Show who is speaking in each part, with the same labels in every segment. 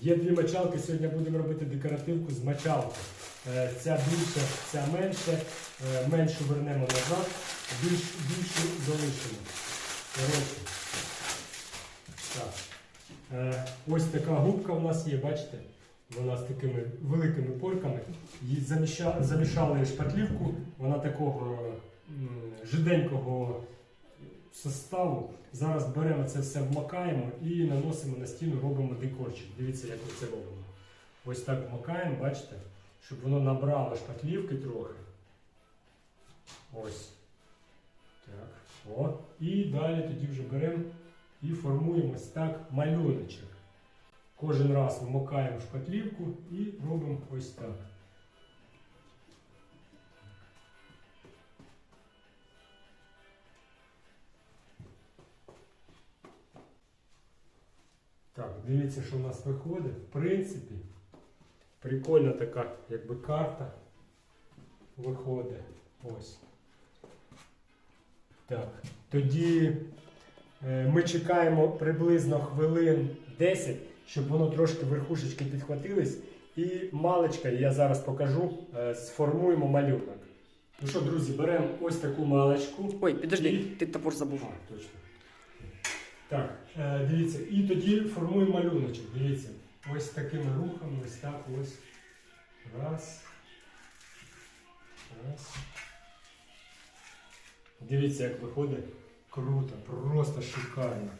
Speaker 1: Є дві мочалки, сьогодні будемо робити декоративку з мочалки. Е, Ця більша, ця менше. Е, Меншу вернемо назад, більш, більшу залишимо. Коротше. Так. Е, Ось така губка у нас є, бачите? Вона з такими великими порками. Її замішали шпатлівку, вона такого жиденького составу. Зараз беремо це все вмакаємо і наносимо на стіну, робимо декорчик. Дивіться, як ми це робимо. Ось так вмакаємо, бачите, щоб воно набрало шпатлівки трохи. Ось. Так. О. І далі тоді вже беремо і формуємо ось так малюночок. Кожен раз вмикаємо шпатлівку і робимо ось так. Так, дивіться, що в нас виходить. В принципі, прикольна така, якби карта виходить. Ось. Так. Тоді е, ми чекаємо приблизно хвилин 10, щоб воно трошки верхушечки підхватились. І маличка, я зараз покажу, е, сформуємо малюнок. Ну що, друзі, беремо ось таку маличку.
Speaker 2: Ой, підожди,
Speaker 1: І-
Speaker 2: ти топор забув.
Speaker 1: А, точно. Так, дивіться, і тоді формуємо малюночок. Дивіться, ось такими рухами, ось так ось. Раз. Раз. Дивіться, як виходить. Круто, просто шикарно.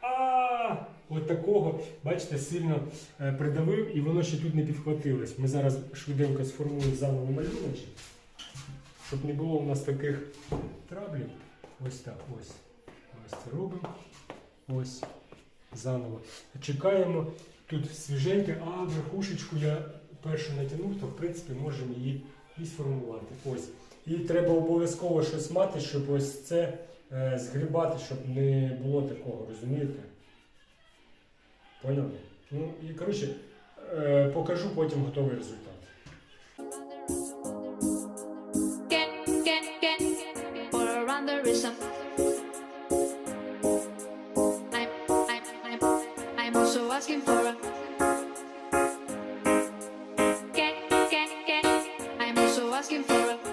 Speaker 1: А, от такого, бачите, сильно е, придавив і воно ще тут не підхватилось. Ми зараз швиденько сформуємо заново малюночок, щоб не було у нас таких траблів. Ось так, ось. Ось це робимо. Ось. Заново. Чекаємо. Тут свіженьке, а верхушечку я першу натягнув, то в принципі можемо її і сформувати. Ось. І треба обов'язково щось мати, щоб ось це е, згрібати, щоб не було такого, розумієте? Поняли? Ну і коротше, е, покажу потім готовий результат.
Speaker 3: Get, get, get, also asking for a get, get, get. I'm also asking for a